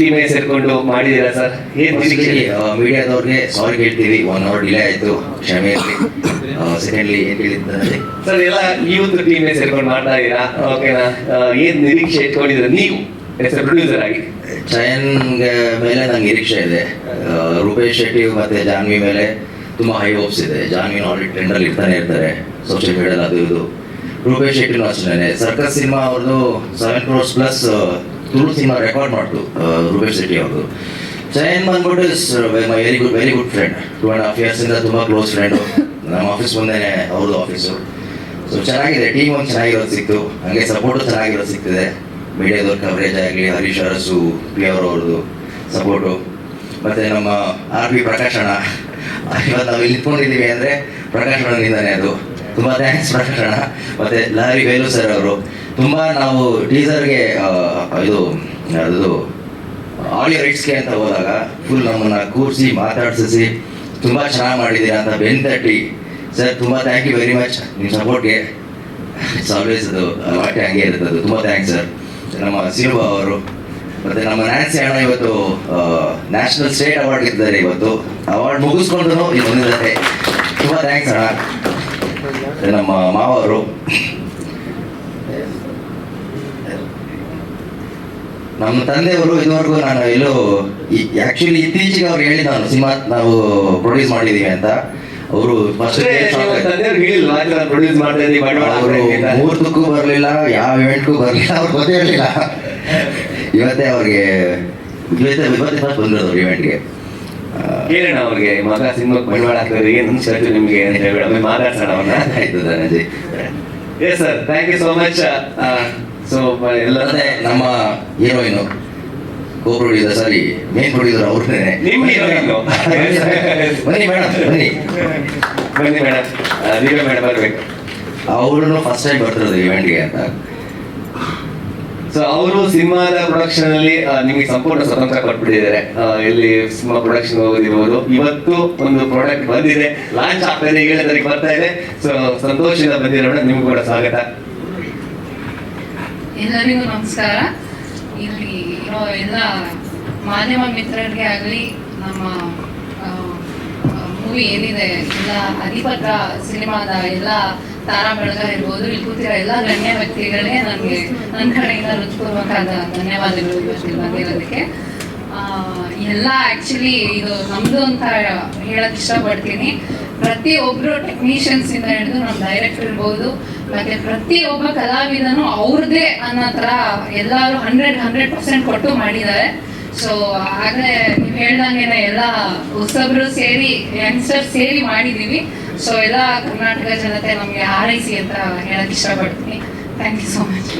ಟೀಮೇ ಸೇರ್ಕೊಂಡು ಮಾಡಿದ್ದೀರಾ ಸರ್? ಏನ್ ನಿರೀಕ್ಷೆ ಮೀಡಿಯಾದವ್ರಿಗೆ ಸಾರಿ ಕೇಳ್ತೀವಿ. ಒನ್ ಅವರ್ ಡಿಲೇ ಆಯ್ತು. ಕ್ಷಮೆ ಇರಲಿ. ಸೆಕೆಂಡ್ಲಿ ಏನು ಕೇಳಿದ್ದಾರೆ ಸರ್ ಎಲ್ಲ ಯೂತ್ ಟೀಮೇ ಸೇರ್ಕೊಂಡು ಮಾಡ್ತಾ ಇದ್ದೀರಾ? ಓಕೆನಾ ಏನ್ ನಿರೀಕ್ಷೆ ಇಟ್ಕೊಂಡಿದೀರಾ ನೀವು? ಪ್ರೊಡ್ಯೂಸರ್ ಆಗಿ. ಚಯನ್ ಮೇಲೆ ನಂಗೆ ನಿರೀಕ್ಷೆ ಇದೆ. ರೂಪೇಶ್ ಶೆಟ್ಟಿ ಮತ್ತೆ ಜಾನ್ವಿ ಮೇಲೆ ತುಂಬಾ ಹೈ ಹೋಪ್ಸ್ ಇದೆ. ಜಾನ್ವಿ ಆಲ್ರೆಡಿ ಟ್ರೆಂಡಲ್ಲಿ ಇರ್ತಾನೆ ಇರ್ತಾರೆ. ಸೋಷಿಯಲ್ ಮೀಡಿಯಾ ಅದು ಇದು. ರೂಪೇಶ್ ಶೆಟ್ಟಿನೂ ಅಷ್ಟೇ ಸರ್ಕಸ್ ಸಿನಿಮಾ ಅವ್ರದ್ದು seven crores plus Tulu cinema record ಮಾಡ್ತು ರೂಪೇಶ್ ಶೆಟ್ಟಿ ಅವರು ಚಯನ್ ಬಂದ್ಬಿಟ್ಟು is my very good very good friend too and half ಇಂದ ತುಂಬ ಕ್ಲೋಸ್ ಫ್ರೆಂಡು ನಮ್ಮ ಆಫೀಸ್ ಮುಂದೆನೇ ಅವ್ರದ್ದು ಆಫೀಸು ಸೊ ಚೆನ್ನಾಗಿದೆ ಟೀಮ್ ಒಂದು ಚೆನ್ನಾಗಿರೋದು ಸಿಕ್ತು. ಹಾಗೆ ಸಪೋರ್ಟು ಚೆನ್ನಾಗಿರೋದು ಸಿಗ್ತಿದೆ ಮೀಡಿಯಾದವ್ರ ಕವರೇಜ್ ಆಗಲಿ, ಹರೀಶ್ ಅರಸು ಪಿ ಅವ್ರ ಅವ್ರದ್ದು ಸಪೋರ್ಟು ಮತ್ತು ನಮ್ಮ ಆರ್ ಪಿ ಪ್ರಕಾಶ್ ಅಣ್ಣ. ಇವತ್ತು ನಾವು ಇಲ್ಲಿ ನಿಂತ್ಕೊಂಡಿದ್ದೀವಿ ಅಂದರೆ ಪ್ರಕಾಶ್ ಅಣ್ಣನಿಂದಾನೆ ಅದು. ತುಂಬ ಥ್ಯಾಂಕ್ಸ್ ಪ್ರಕಾಶ್ ಮತ್ತೆ ಲಾರಿ ವೇಲು ಸರ್ ಅವರು. ತುಂಬ ನಾವು ಟೀಸರ್ಗೆ ಇದು, ಅದು ಆಡಿಯೋ ರೈಟ್ಸ್ಗೆ ಅಂತ ಹೋದಾಗ ಫುಲ್ ನಮ್ಮನ್ನ ಕೂರಿಸಿ ಮಾತಾಡಿಸಿ ತುಂಬ ಚೆನ್ನಾಗಿ ಮಾಡಿದ್ದೀರಾ ಅಂತ ಬೆನ್ ತಟ್ಟಿ ಸರ್ ತುಂಬ ಥ್ಯಾಂಕ್ ಯು ವೆರಿ ಮಚ್ ನಿಮ್ಮ ಸಪೋರ್ಟ್ಗೆ ಇಟ್ಸ್ ಆಲ್ವೇಸ್ ಅದು ವಾಟ್ಯ ಹಂಗೆ ಇರುತ್ತೆ ಅದು. ತುಂಬ ಥ್ಯಾಂಕ್ಸ್ ಸರ್ ನಮ್ಮ ಸಿರುಬ ಅವರು. ಮತ್ತೆ ನಮ್ಮ ನ್ಯಾನ್ಸಿ ಅಣ್ಣ ಇವತ್ತು ನ್ಯಾಷನಲ್ ಸ್ಟೇಟ್ ಅವಾರ್ಡ್ ಗೆದ್ದಿದ್ದಾರೆ ಇವತ್ತು. ಅವಾರ್ಡ್ ಮುಗಿಸ್ಕೊಂಡು ತುಂಬ ಥ್ಯಾಂಕ್ಸ್ ಅಣ್ಣ. ನಮ್ಮ ಮಾವ ಅವರು ನಮ್ಮ ತಂದೆಯವರು ಇದುವರೆಗೂ ನಾನು ಎಲ್ಲೋ ಆಕ್ಚುಲಿ ಇತ್ತೀಚೆಗೆ ಅವ್ರು ಹೇಳಿದ ನಾನು ಸಿನಿಮಾ ನಾವು ಪ್ರೊಡ್ಯೂಸ್ ಮಾಡಿದೀವಿ ಅಂತ. ಅವರು ಮೂರ್ತಕ್ಕೂ? ಮುಹೂರ್ತಕ್ಕೂ ಬರಲಿಲ್ಲ ಯಾವ ಇವೆಂಟ್ಗೂ ಬರಲಿಲ್ಲ ಅವ್ರು ಗೊತ್ತೇ ಇರಲಿಲ್ಲ. ಇವತ್ತೇ ಅವ್ರಿಗೆ ಇವತ್ತೇ ಇವತ್ತೇ ಫಸ್ಟ್ ಬಂದಿರೋದು ಇವೆಂಟ್ಗೆ ಕೇಳೋಣ ಅವ್ರಿಗೆ ಮಗ ಸಿನಿಮಾಕ್ಕೆ ಬಂಡವಾಳ ಹಾಕಿದ್ರೆ ಏನು ನಿಮ್ಗೆ ಅಂತ ಹೇಳಿ ಮಾತಾಡ್ಸೋಣ ಅವ್ರನ್ನ ಆಯ್ತು Dhananjay. Yes sir thank you so much so ಎಲ್ಲ ನಮ್ಮ heroine co producer sorry main producer ಅವ್ರನ್ನೇ. ನಿಮ್ಮ ಹೀರೋಯಿನ್ ಬನ್ನಿ ಮೇಡಮ್ ಬನ್ನಿ. ಬನ್ನಿ ಮೇಡಮ್ ನೀವೇ ಮೇಡಮ್ ಬರ್ಬೇಕು. ಅವ್ರನ್ನು ಫಸ್ಟ್ ಟೈಮ್ ಬರ್ತಿರೋದು ಇವೆಂಟ್ಗೆ ಅಂತ. ಸೊ ಅವರು ಸಿನಿಮಾದ ಪ್ರೊಡಕ್ಷನ್ ಅಲ್ಲಿ ನಿಮಗೆ ಸಂಪೂರ್ಣ ಸ್ವತಂತ್ರ ಕೊಟ್ಬಿಟ್ಟಿದ್ದಾರೆ. ಇಲ್ಲಿ ಸಿನಿಮಾ ಪ್ರೊಡಕ್ಷನ್ ಹೋಗೋದಿರ್ಬೋದು ಇವತ್ತು ಒಂದು ಪ್ರಾಡಕ್ಟ್ ಬಂದಿದೆ. ಲಾಂಚ್ ಆಗ್ತಾ ಇದೆ, ಏಳನೇ ಬರ್ತಾ ಇದೆ. ಸೊ ಸಂತೋಷದ ಬಂದಿರೋಣ ನಿಮ್ಗೂ ಕೂಡ ಸ್ವಾಗತ. ಎಲ್ಲರಿಗೂ ನಮಸ್ಕಾರ. ಇಲ್ಲಿ ಇರೋ ಎಲ್ಲ ಮಾಧ್ಯಮ ಮಿತ್ರರಿಗೆ ಆಗಲಿ, ನಮ್ಮ ಮೂವಿ ಏನಿದೆ, ಎಲ್ಲ ಅಧಿಪತ್ರ ಸಿನಿಮಾದ ಎಲ್ಲ ತಾರಾ ಬೆಳಗ ಇರ್ಬೋದು, ಇಲ್ಲಿ ಕೂತಿರೋ ಎಲ್ಲ ಗಣ್ಯ ವ್ಯಕ್ತಿಗಳೇ ನನಗೆ ನನ್ನ ಕಡೆಯಿಂದ ರುಚಿಪೂರ್ವಕಾದ ಧನ್ಯವಾದಗಳು ಇವತ್ತಿಲ್ಲಿ ಬಂದಿರೋದಕ್ಕೆ ಎಲ್ಲ ಆಕ್ಚುಲಿ ಇದು ನಮ್ಮದು ಅಂತ ಹೇಳಕ್ ಇಷ್ಟಪಡ್ತೀನಿ. ಪ್ರತಿ ಒಬ್ರು ಟೆಕ್ನಿಷಿಯನ್ಸ್ ಇಂದ ಹಿಡಿದು ನಮ್ಮ ಡೈರೆಕ್ಟರ್ ಇರ್ಬೋದು, ಮತ್ತೆ ಪ್ರತಿ ಒಬ್ಬ ಕಲಾವಿದನು ಅವ್ರದ್ದೇ ಅನ್ನೋ ಥರ ಎಲ್ಲರೂ ಹಂಡ್ರೆಡ್ ಹಂಡ್ರೆಡ್ ಪರ್ಸೆಂಟ್ ಕೊಟ್ಟು ಮಾಡಿದ್ದಾರೆ. ಸೊ ಹಾಗೆ ನೀವು ಹೇಳ್ದಂಗೆನೆ ಎಲ್ಲ ಹೊಸಬ್ರು ಸೇರಿ ಯಂಗ್ಸ್ಟರ್ ಸೇರಿ ಮಾಡಿದೀವಿ. ಸೊ ಎಲ್ಲ ಕರ್ನಾಟಕ ಜನತೆ ನಮಗೆ ಹಾರೈಸಿ ಅಂತ ಹೇಳಕ್ ಇಷ್ಟಪಡ್ತೀನಿ. Thank you so much